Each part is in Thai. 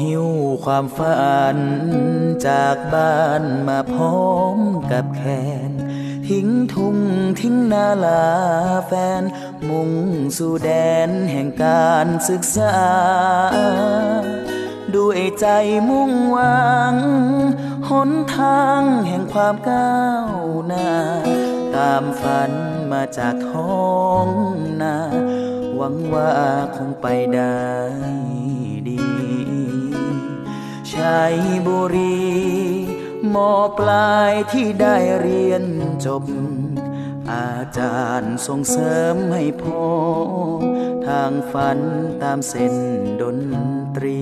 หิวความฝัน จากบ้านมาพร้อมกับแขน ทิ้งทุ่งทิ้งนาลาแฟน มุ่งสู่แดนแห่งการศึกษา ด้วยใจมุ่งหวัง หนทางแห่งความก้าวหน้า ตามฝันมาจากท้องนา หวังว่าคงไปได้ดี ชัยบุรีมอปลายที่ได้เรียนจบ อาจารย์ส่งเสริมให้พอทางฝันตามเส้นดนตรี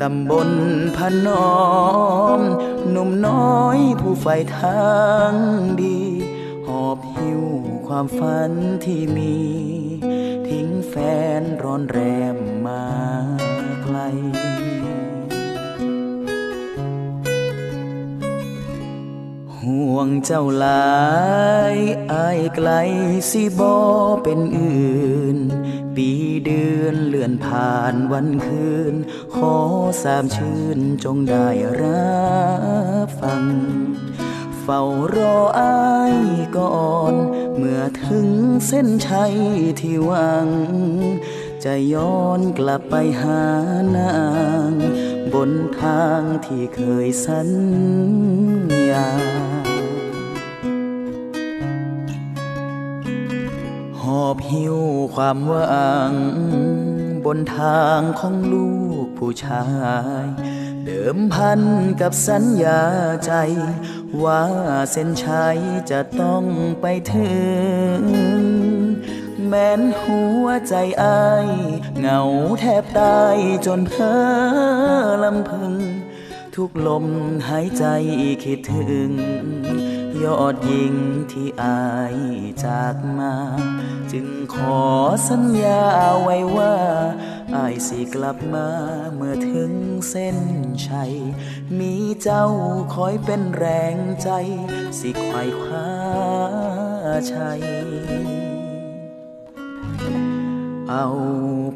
ตำบลพนนอมหนุ่มน้อยผู้ใฝ่ทางดี หอบหิวความฝันที่มี ทิ้งแฟนร้อนแรมมาไกล ห่วงเจ้าหลายอายไกลสิบอเป็นอื่น ปีเดือนเลื่อนผ่านวันคืน ขอสามชื่นจงได้รับฟัง เฝ้ารออายก่อน เมื่อถึงเส้นชัยที่หวัง จะย้อนกลับไปหานาง บนทางที่เคยสัญ ญาหอบหิวความหวัง บนทางของลูกผู้ชาย เดิมพันกับสัญญาใจ ว่าเส้นชัยจะต้องไปถึง แม้นหัวใจอาย เหงาแทบตายจนเพ้อลำพึง ทุกลมหายใจคิดถึง ยอดยิงที่อายจากมา จึงขอสัญญาไว้ว่าอายสิกลับมาเมื่อถึงเส้นชัย มีเจ้าคอยเป็นแรงใจ สิไขว่คว้าชัย เอา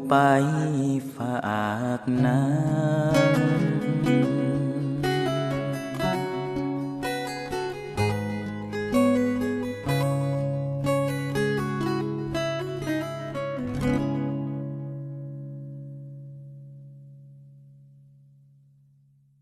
ไปฝากนา